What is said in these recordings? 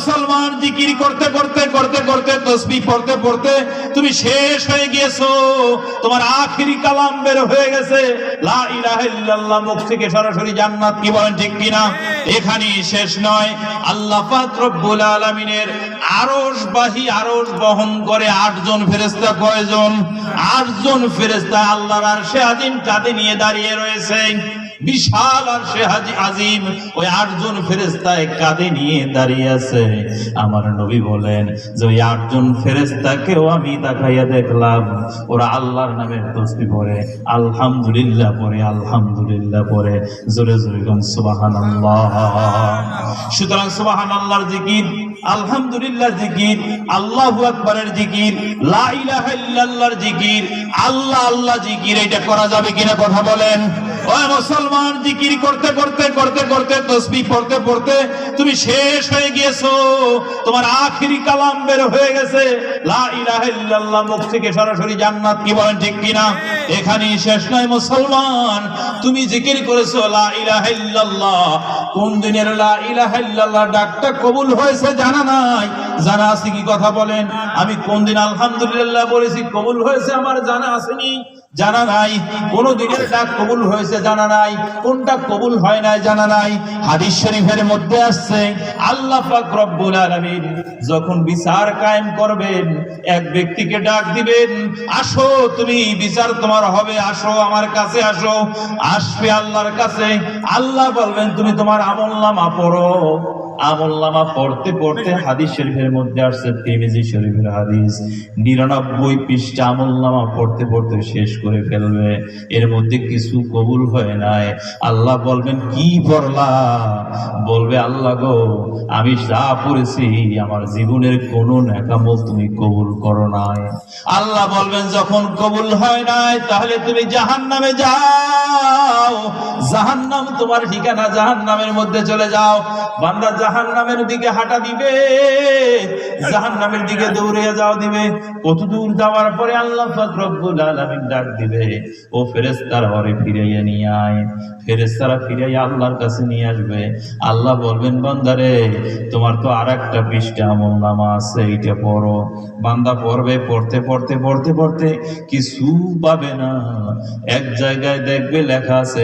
মুসলমান জিকির করতে করতে করতে করতে, তসবি পড়তে পড়তে তুমি শেষ হয়ে গিয়েছো। তোমার আখিরি কালাম বের হয়ে গেছে। লা ইলাহা ইল্লাল্লাহ, মুখ থেকে সরাসরি জান্নাত, কি বলেন ঠিক কিনা? এখানেই শেষ নয়। আল্লাহ পাক রব্বুল আলামিনের আরশ বাহী আরশ বহন করে আটজন ফেরেশতা কয়জন? আটজন ফেরেশতা আল্লাহর আরশে আজিম কাঁধে নিয়ে দাঁড়িয়ে রয়েছে। বিশাল আর সে হাজি আজিম ওই আটজন ফেরেস্তায় কাঁধে নিয়ে দাঁড়িয়ে আছে। আমার নবী বলেন যে ওই আটজন ফেরেস্তাকেও আমি তাকাইয়া দেখলাম। ওরা আল্লাহর নামের তসবি পড়ে, আলহামদুলিল্লাহ পড়ে আলহামদুলিল্লাহ পড়ে। জোরে জোরে সুবাহান সুতরাং সুবাহান আল্লাহর জিকির আলহামদুলিল্লাহ জিকির, আল্লাহ আকবরের জিকির, লা ইলাহা ইল্লাল্লাহর জিকির, আল্লাহ আল্লাহ জিকির, এটা করা যাবে কিনা কথা বলেন। মুসলমান, জিকির করতে করতে করতে করতে, তসবি পড়তে পড়তে তুমি শেষ হয়ে গিয়েছো। তোমার আখিরি কালাম বের হয়ে গেছে। লা ইলাহা ইল্লাল্লাহ, মুখ থেকে সরাসরি জান্নাত, কি বলেন ঠিক কিনা? এখানেই শেষ নয় মুসলমান, তুমি জিকির করেছ লা ইলাহা ইল্লাল্লাহ। কোন দিনের লা ইলাহা ইল্লাল্লাহ ডাকটা কবুল হয়েছে জানা নাই? জানা আছে কি কথা বলেন? আমি কোন দিন আলহামদুলিল্লাহ বলেছি, কবুল হয়েছে আমার জানা আসেনি। জানা নাই। কোন দিনের ডাক কবুল হয়েছে, জানা নাই। কোনটা কবুল হয় নাই, জানা নাই। হাদিস শরীফের মধ্যে আসছে, আল্লাহ পাক রব্বুল আলামিন যখন বিচার কায়েম করবেন, এক ব্যক্তিকে ডাক দিবেন, আসো, তুমি বিচার তোমার হবে, আসো আমার কাছে আসো। আসবে আল্লাহর কাছে। আল্লাহ বলবেন, তুমি তোমার আমলনামা পড়ো। আমলনামা পড়তে পড়তে হাদিস শরীফের মধ্যে আসছে তিরমিজি শরীফের হাদিস। নিরানব্বই পৃষ্ঠা আমলনামা পড়তে পড়তে শেষ করে ফেলবে। এর মধ্যে কিছু কবুল হয় নাই। আল্লাহ বলবেন, কি পড়লা? বলবে, আল্লাহ গো, আমি যা পড়েছি, আমার জীবনের কোনো নেকামল তুমি কবুল করো নাই। আল্লাহ বলবেন, যখন কবুল হয় নাই, তাহলে তুমি জাহান নামে যাও। জাহান নাম তোমার ঠিকানা জাহান নামের মধ্যে চলে যাও। বান্দা জাহান নামের দিকে হাঁটা দিবে। জাহান নামের দিকে দৌড়ে যাও দিবে। কত দূর যাওয়ার পরে আল্লাহ রব্বুল আলামিন ডাক দিবে, ও ফেরেশতারা ওরে ফিরাইয়া নিয়ে আয়। ফেরেশতারা ফিরাইয়া আল্লাহর কাছে নিয়ে আসবে। আল্লাহ বলবেন বান্দারে তোমার তো আর একটা পৃষ্ঠা আমল নামা আছে, এইটা পড়ো। বান্দা পড়বে, পড়তে পড়তে পড়তে পড়তে কিছু পাবে না। এক জায়গায় দেখবে লেখা আছে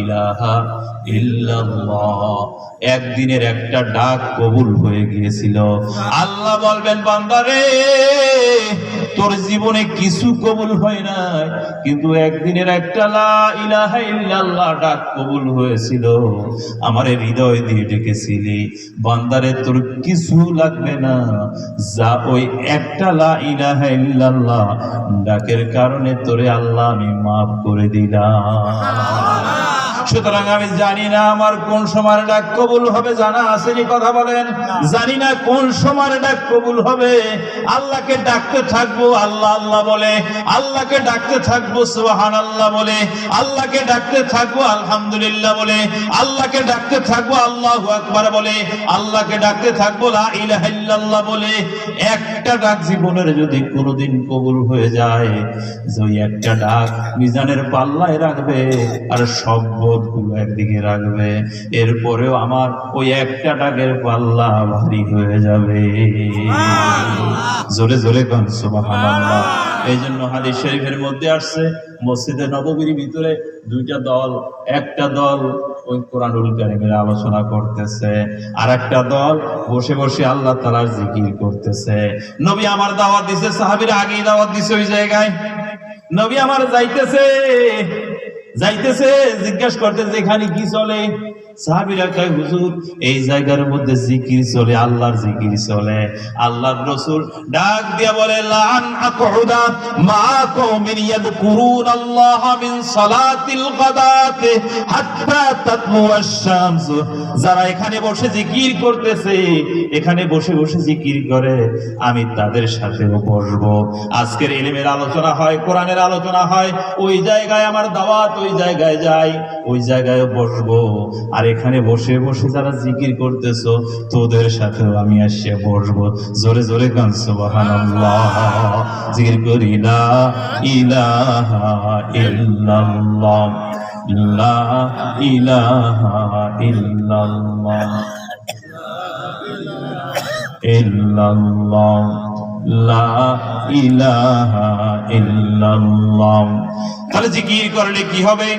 ইলাহা ইল্লাল্লাহ। একদিনের একটা ডাক কবুল হয়ে গিয়েছিল। আল্লাহ বলবেন, বান্দারে, তোর জীবনে কিছু কবুল হয় নাই, কিন্তু একদিনের একটা ইল্লাল্লাহ ডাক কবুল হয়েছিল। আমার হৃদয় দিয়ে ডেকেছিলি। বান্দারে, তোর কিছু লাগবে না। যা ওই একটা ইলাহা ইল্লাল্লাহ ডাকের কারণে তোরে আল্লাহ আমি মাফ করে দিলাম। সুতরাং আমি জানি না আমার কোন সময় ডাক কবুল হবে, জানা আসেনি কথা বলেন। জানি না কোন সময় ডাক কবুল হবে। আল্লাহকে ডাকতে থাকব, আল্লাহ আল্লাহ বলে। আল্লাহকে ডাকতে থাকব সুবহান আল্লাহ বলে। আল্লাহকে ডাকতে থাকব, আলহামদুলিল্লাহ বলে। আল্লাহকে ডাকতে থাকব, আল্লাহু আকবার বলে। আল্লাহকে ডাকতে থাকব বলে। একটা ডাক জীবনের যদি কোনোদিন কবুল হয়ে যায়, যে একটা ডাক মিজানের পাল্লায় রাখবে, আর সব বোধগুলো একদিকে রাখবে এরপরেও আমার ওই একটা ডাকের পাল্লা ভারী হয়ে যাবে। জোরে জোরে গান সুবহানাল্লাহ। এই জন্য হাদিস শরীফের মধ্যে আসছে মসজিদে নববীর ভিতরে দুইটা দল একটা দল ওই কোরআনুল কারিমের আলোচনা করতেছে আর একটা দল বসে বসে আল্লাহ তালার জিকির করতেছে। নবী আমার দাওয়াত দিছে সাহাবীর আগেই দাওয়াত দিছে ওই জায়গায়। নবী আমার যাইতেছে যাইতেছে জিজ্ঞেস করতেছে এখানে কি চলে? যারা এখানে বসে জিকির করতেছে, এখানে বসে বসে জিকির করে, আমি তাদের সাথেও বসবো। আজকের ইলমের আলোচনা হয়, কোরআনের আলোচনা হয়, ওই জায়গায় আমার দাওয়াত, ওই জায়গায় যাই, ওই জায়গায় বসবো। আর এখানে বসে বসে যারা জিকির করতেছো, তোদের সাথেও আমি আসিয়া বসবো। জোরে জোরে গান, সুবহানাল্লাহ। জিকির করি, লা ইলাহা ইল্লাল্লাহ। লা ইলাহা ইল্লাল্লাহ। ইল্লাল্লাহ। তাহলে জিকির করলে কি হবে?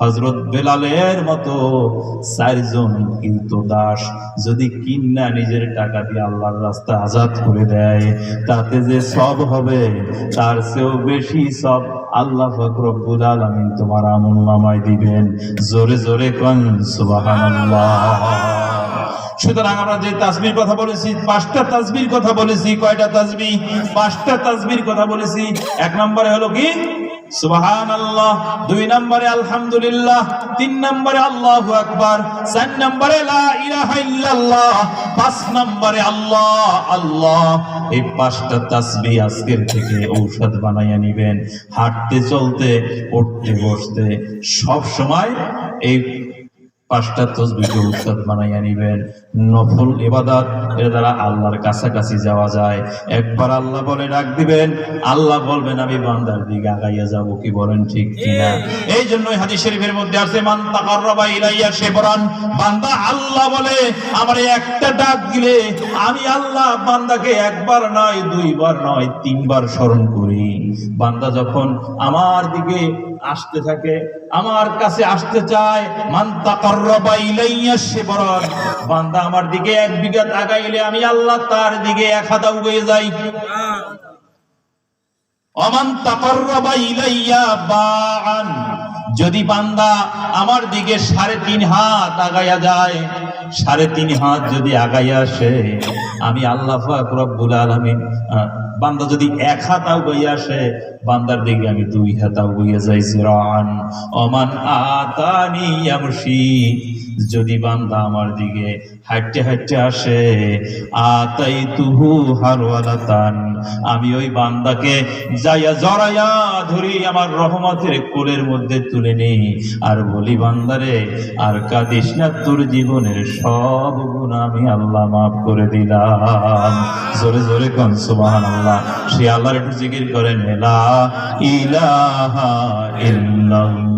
হযরত বেলালের মতো চারজন কিন্তু দাস। যদি কিন্না নিজের টাকা দিয়ে আল্লাহর রাস্তা আজাদ করে দেয়, তাতে যে সব হবে, তার চেয়েও বেশি সব আল্লাহ ফকরবুল আলমিন তোমার আমল নামায় দিবেন। জোরে জোরে কন, সুবহানাল্লাহ। সুতরাং আমরা যে তাসবির কথা বলেছি, পাঁচটা তাসবির কথা বলেছি। কয়টা তাসবি পাঁচটা তাসবির কথা বলেছি। এক নম্বরে হলো কি? সুবহান দুই নম্বরে আলহামদুলিল্লাহ, তিন নম্বরে আল্লাহু আকবার, চার নম্বরে লা ইলাহা পাঁচ নম্বরে আল্লাহ আল্লাহ, এই পাঁচটা তাসবি আজকের থেকে ঔষধ বানাইয়া নিবেন। হাঁটতে চলতে, উঠতে বসতে সব সময় এই পাঁচটা তসবিকে উস্তাদ বানাইয়া নিবেন। নফল ইবাদত এর দ্বারা আল্লাহর কাছাকাছি যাওয়া যায়। একবার আল্লাহ বলে ডাক দিবেন আল্লাহ বলবেন আমি বান্দার দিকে আগাইয়া যাব। কি বলেন ঠিক কিনা? এই জন্যই হাদিস শরীফের মধ্যে আছে মান তাকাররাবা ইলাইয়া শিবরান বান্দা আল্লাহ বলে আমার একটা ডাক দিলে আমি আল্লাহ বান্দাকে একবার নয় দুইবার নয় তিনবার স্মরণ করি। বান্দা যখন আমার দিকে আসতে থাকে আমার কাছে আসতে চায় মান বান্দা আমার দিকে এক আমি আল্লাহ তার দিকে এক উগিয়ে যাই। অমান বাআন। যদি বান্দা আমার দিকে সাড়ে তিন হাত আগাইয়া যায়, সাড়ে তিন হাত যদি আগাইয়া আসে, আমি আল্লাহ রব্বুল আলামিন বান্দা যদি এক হাতাও গইয়া আসে, বান্দার দিকে আমি দুই হাতাও গইয়া যাই জিরান অমান আতানি ইয়ামশি যদি বান্দা আমার দিকে হাঁটতে হাঁটতে আসে, আতাই তুহু হারওয়ালাতান, আমি ওই বান্দাকে যাইয়া জড়াইয়া ধরি, আমার রহমতের কোলের মধ্যে তুলে নেই। আর বলি, বান্দারে, আর কাঁদিস না, তোর জীবনের সব গুণ আমি আল্লাহ মাফ করে দিলাম। জোরে জোরে কন সুবহান আল্লাহ সে আল্লাহর একটু জিকির করেন, লা ইলাহা ইল্লাল্লাহ।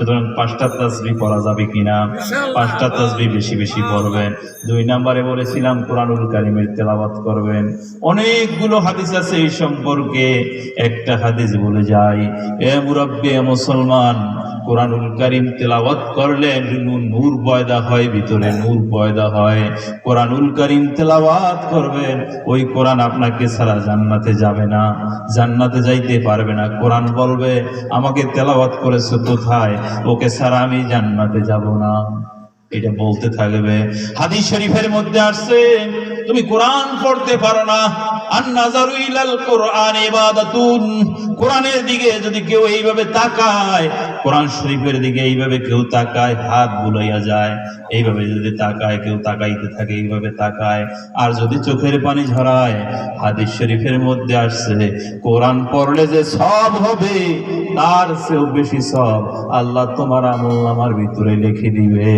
সুতরাং পাঁচটা তাসবি পড়া যাবে কিনা? পাঁচটা তাসবি বেশি বেশি পড়বেন। দুই নম্বরে বলেছিলাম কোরআনুল কারিমের তেলাওয়াত করবেন। অনেকগুলো হাদিস আছে এই সম্পর্কে। একটা হাদিস বলে যায় এ মুরব্বী এ মুসলমান কোরআনুল কারিম তেলাওয়াত করলে নূর পয়দা হয় ভিতরে নূর পয়দা হয়। কোরআনুল কারিম তেলাওয়াত করবেন ওই কোরআন আপনাকে ছাড়া জান্নাতে যাবে না। জান্নাতে যাইতে পারবে না। কোরআন বলবে আমাকে তেলাওয়াত করেছ কোথায়? ওকে ছাড়া আমি জান্নাতে যাব না। এটা বলতে থাকবে। হাদিস শরীফের মধ্যে আসছে, তুমি কোরআন পড়তে পারো না। কোরআনের দিকে যদি কেউ এইভাবে তাকায় কোরআন শরীফের দিকে এইভাবে কেউ তাকায়, হাত বুলাইয়া যায়। এইভাবে যদি তাকায়, কেউ তাকাইতে থাকে, এইভাবে তাকায়। আর যদি চোখের পানি ঝরায়, হাদিস শরীফের মধ্যে আসছে, কোরআন পড়লে যে সব হবে, তার চেয়েও বেশি সব আল্লাহ তোমার আমল আমার ভিতরে লিখে দিবে।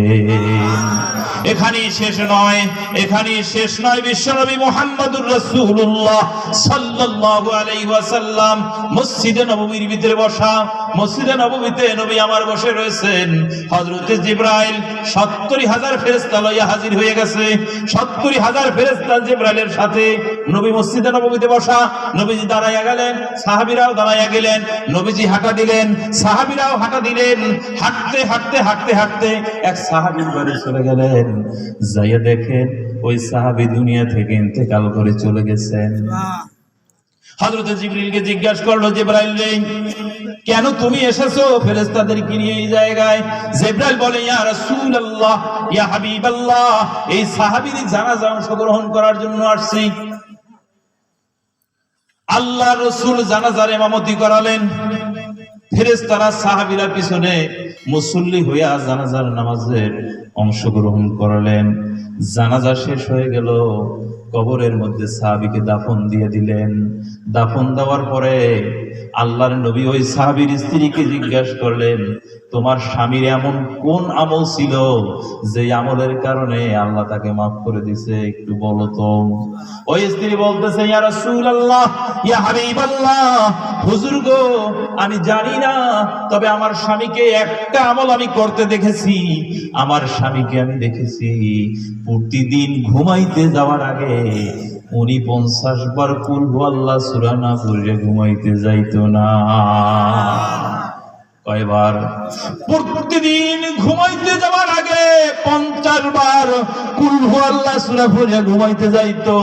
এখানেই শেষ নয়, এখানেই শেষ নয়। বিশ্বনবী মুহাম্মদুর রাসূলুল্লাহ সাল্লাল্লাহু আলাইহি ওয়াসাল্লাম মসজিদে নববীর ভিতরে বসা মসজিদে নববীতে নবী আমার বসে রয়েছেন। হযরতে জিবরাইল 70 হাজার ফেরেশতা লইয়া হাজির হয়ে গেছে। 70 হাজার ফেরেশতা জিবরাইলের সাথে নবী মসজিদে নববীতে বসা, নবীজি দাঁড়াইয়া গেলেন, সাহাবিরাও দাঁড়াইয়া গেলেন, নবীজি হাঁটা দিলেন, সাহাবিরাও হাঁটা দিলেন। হাঁটতে হাঁটতে হাঁটতে হাঁটতে এক সাহাবীর বাড়ি চলে গেলেন। যাইয়া দেখেন ওই সাহাবী দুনিয়া থেকে ইন্তেকাল করে চলে গেছেন। হযরত জিবরিলকে জিজ্ঞাসা করল, জিবরাইল রে কেন তুমি এসেছ? ফেরেশতাদেরকে নিয়ে এই জায়গায় জিবরাইল বলে, ইয়া রাসূলুল্লাহ, ইয়া হাবিবাল্লাহ, এই সাহাবীর জানাজা অংশগ্রহণ করার জন্য আসছি। আল্লাহ রসুল জানাজার ইমামতি করালেন। ফেরেশতারা সাহাবীরা পিছনে মুসল্লি হইয়া জানাজার নামাজের অংশগ্রহণ করলেন। জানাজা শেষ হয়ে গেল। কবরের মধ্যে সাহাবীকে দাফন দিয়ে দিলেন। দাফন দেওয়ার পরে আল্লাহর নবী ওই সাহাবীর স্ত্রীকে জিজ্ঞাসা করলেন, তোমার স্বামীর এমন কোন আমল ছিল যে আমলের কারণে আল্লাহ তাকে মাফ করে দিছে একটু বলো তো। ওই স্ত্রী বলতেছে, ইয়া রাসূলুল্লাহ, ইয়া হাবিবাল্লাহ, হুজুর গো, আমি জানি না, তবে আমার স্বামীকে একটা আমল আমি করতে দেখেছি। আমার স্বামীকে আমি দেখেছি। প্রতিদিন ঘুমাইতে যাওয়ার আগে উনি পঞ্চাশ বার কুল আল্লাহ সুরা না ঘুমাইতে যাইতো না। কয়বার? প্রতিদিন ঘুমাইতে যাওয়ার আগে পঞ্চাশ বার কুল আল্লাহ সুরা পড়ে ঘুমাইতে যাইতো।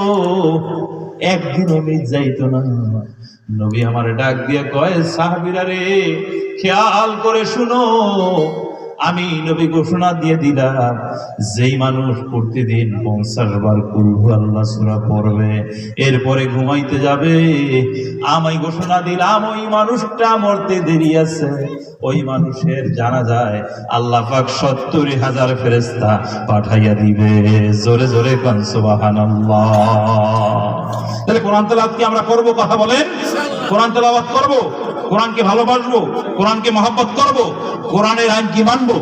একদিনও মিস যাইতো না। নবী আমার ডাক দিয়ে কয়, সাহাবিরা রে, খেয়াল করে শুনো আমি নবী ঘোষণা দিয়ে দিলাম, যেই মানুষ প্রতিদিন পঞ্চাশ বার কুলহু আল্লাহ সুরা পড়বে, এরপরে ঘুমাইতে যাবে। আমি ঘোষণা দিলাম, ওই মানুষটা মরতে দেরি আছে। ওই মানুষের জানা যায় আল্লাহ পাক সত্তর হাজার ফেরেস্তা পাঠাইয়া দিবে। জোরে জোরে কনসবাহান তাহলে কোরআন তেলাওয়াত কি আমরা করব? কথা বলেন। কোরআন তেলাওয়াত করব? কোরআনকে ভালোবাসবো, কোরআনকে মহব্বত করব, কোরআনের আইন কি মানবো?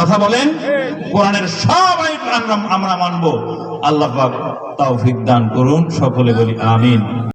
কথা বলেন, কোরআনের সব আইন আমরা- মানবো। আল্লাহ তাও তৌফিক দান করুন, সকলে বলি আমিন।